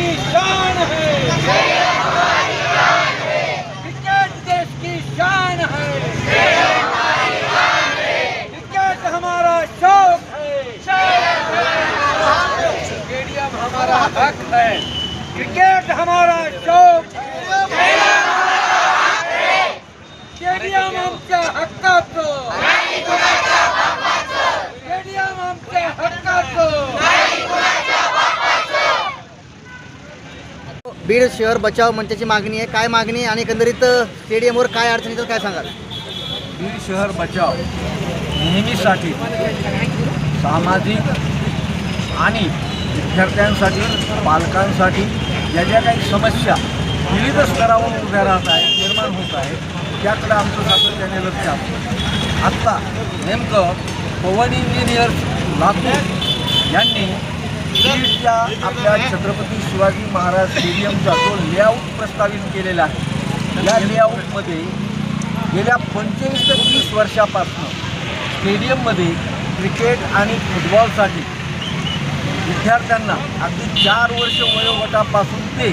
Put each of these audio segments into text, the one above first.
की शान है। क्रिकेट देश की शान है। क्रिकेट हमारा शौक है। स्टेडियम हमारा हक है। क्रिकेट हमारा शौक है स्टेडियम आमच्या हक्काचं स्टेडियम आमच्या हक्काचं बीड शहर बचाव मंचाची मागणी आहे. काय मागणी आहे? आणि एकंदरीत स्टेडियमवर काय अडचणी तर काय सांगाल? बीड शहर बचाव नेहमीसाठी सामाजिक आणि विद्यार्थ्यांसाठी पालकांसाठी ज्या ज्या काही समस्या विविध स्तरावर उभ्या राहत आहेत निर्माण होत आहेत त्याकडे आमचं सातत्याने लक्ष असतं आत्ता नेमकं पवन इंजिनियर्स लातूर यांनी बीडच्या आपल्या छत्रपती शिवाजी महाराज स्टेडियमचा जो लेआउट प्रस्तावित केलेला आहे. या लेआउटमध्ये गेल्या पंचवीस ते वीस वर्षापासून स्टेडियममध्ये क्रिकेट आणि फुटबॉलसाठी विद्यार्थ्यांना अगदी चार वर्ष वयोगटापासून ते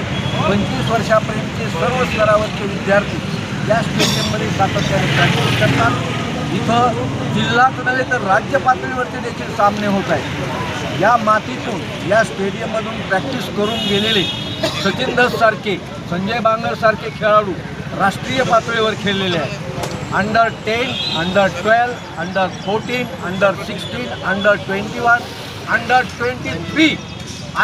पंचवीस वर्षापर्यंतचे सर्व स्तरावरचे विद्यार्थी या स्टेडियममध्ये सातत्याने प्रॅक्टिस करतात. इथं जिल्हाच नव्हे तर राज्य पातळीवरचे देखील सामने होत आहेत. या मातीतून या स्टेडियममधून प्रॅक्टिस करून गेलेले सचिन दससारखे संजय बांगरसारखे खेळाडू राष्ट्रीय पातळीवर खेळलेले आहेत. Under ten under twelve under fourteen under sixteen under twenty one under twenty three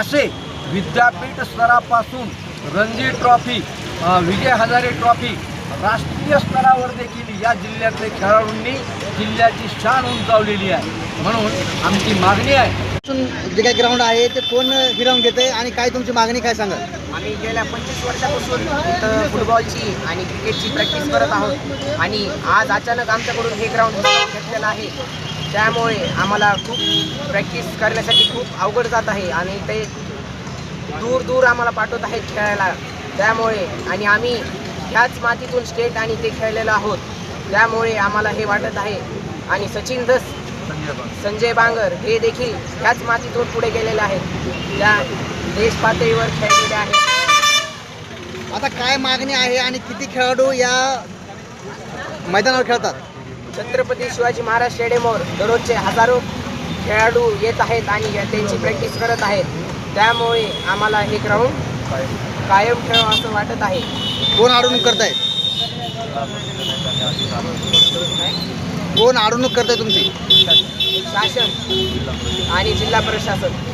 असे विद्यापीठ स्तरापासून रणजी ट्रॉफी विजय हजारे ट्रॉफी राष्ट्रीय स्तरावर देखील या जिल्ह्यातले खेळाडूंनी जिल्ह्याची शान उंचावलेली आहे. म्हणून आमची मागणी आहे जे काही ग्राउंड आहे ते कोण हिरावून घेते आणि काय तुमची मागणी काय सांगा आम्ही गेल्या पंचवीस वर्षापासून इथं फुटबॉलची आणि क्रिकेटची प्रॅक्टिस करत आहोत. आणि आज अचानक आमच्याकडून हे ग्राउंड घेतलेलं आहे. त्यामुळे आम्हाला खूप प्रॅक्टिस करण्यासाठी खूप अवघड जात आहे आणि ते दूर दूर आम्हाला पाठवत आहेत खेळायला. त्यामुळे आणि आम्ही ह्याच मातीतून स्टेट आणि ते खेळलेलो आहोत. त्यामुळे आम्हाला हे वाटत आहे. आणि सचिन धस संजय बांगर. हे देखील ह्याच मातीतून पुढे गेलेले आहेत. त्या देश पातळीवर खेळलेले आहेत. आता काय मागणी आहे आणि किती खेळाडू या मैदानावर खेळतात? छत्रपती शिवाजी महाराज स्टेडियमवर दररोजचे हजारो खेळाडू येत आहेत आणि त्यांची प्रॅक्टिस करत आहेत. त्यामुळे आम्हाला हे ग्राउंड कायम खेळावं असं वाटत आहे. कोण अडवणूक करतायत? कोण अडवणूक आहे तुमची? शासन. आणि जिल्हा प्रशासन.